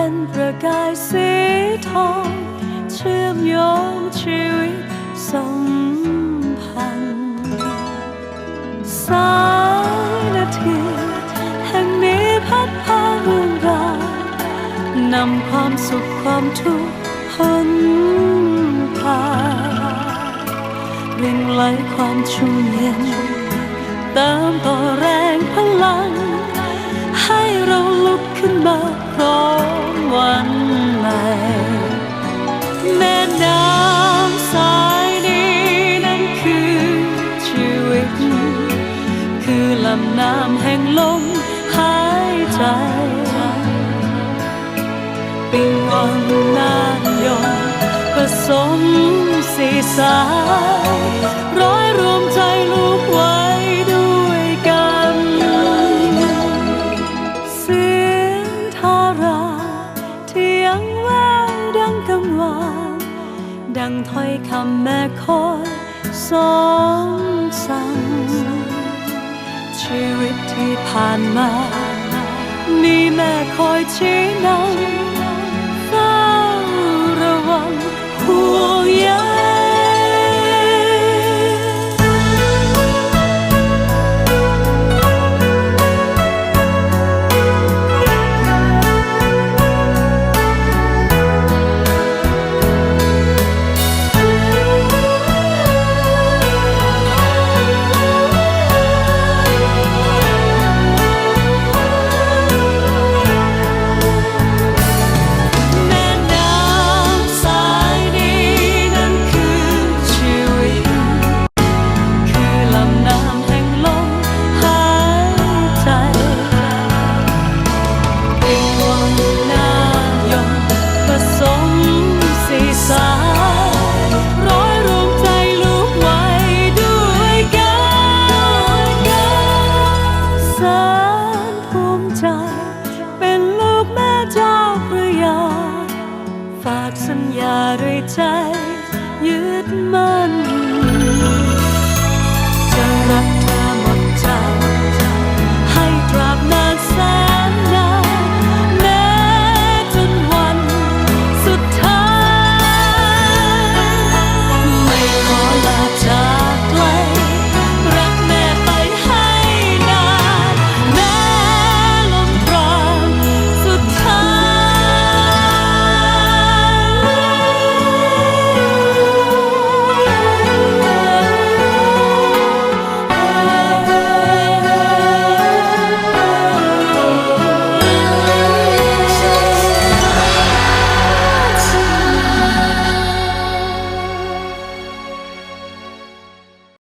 เป็นประกายสีทอง เชื่อมโยงชีวิตสัมพันธ์สายนาทีแห่งนี้พัดพาเรื่องราวนำความสุขความทุกข์พ้นพาเร่งไหลความชุ่มเย็นเติมต่อแรงพลัง ให้เราลุกขึ้นมา น้ำสายนี้นั้นคือชีวิต คือลำน้ำแห่งลมหายใจ ปิงวังนานยงผสมสีสาย ดังถ้อยคำแม่คอยสองสั่งชีวิตที่ผ่านมา มีแม่คอยชี้นำ เจ้าพระยา ฝากสัญญาด้วยใจ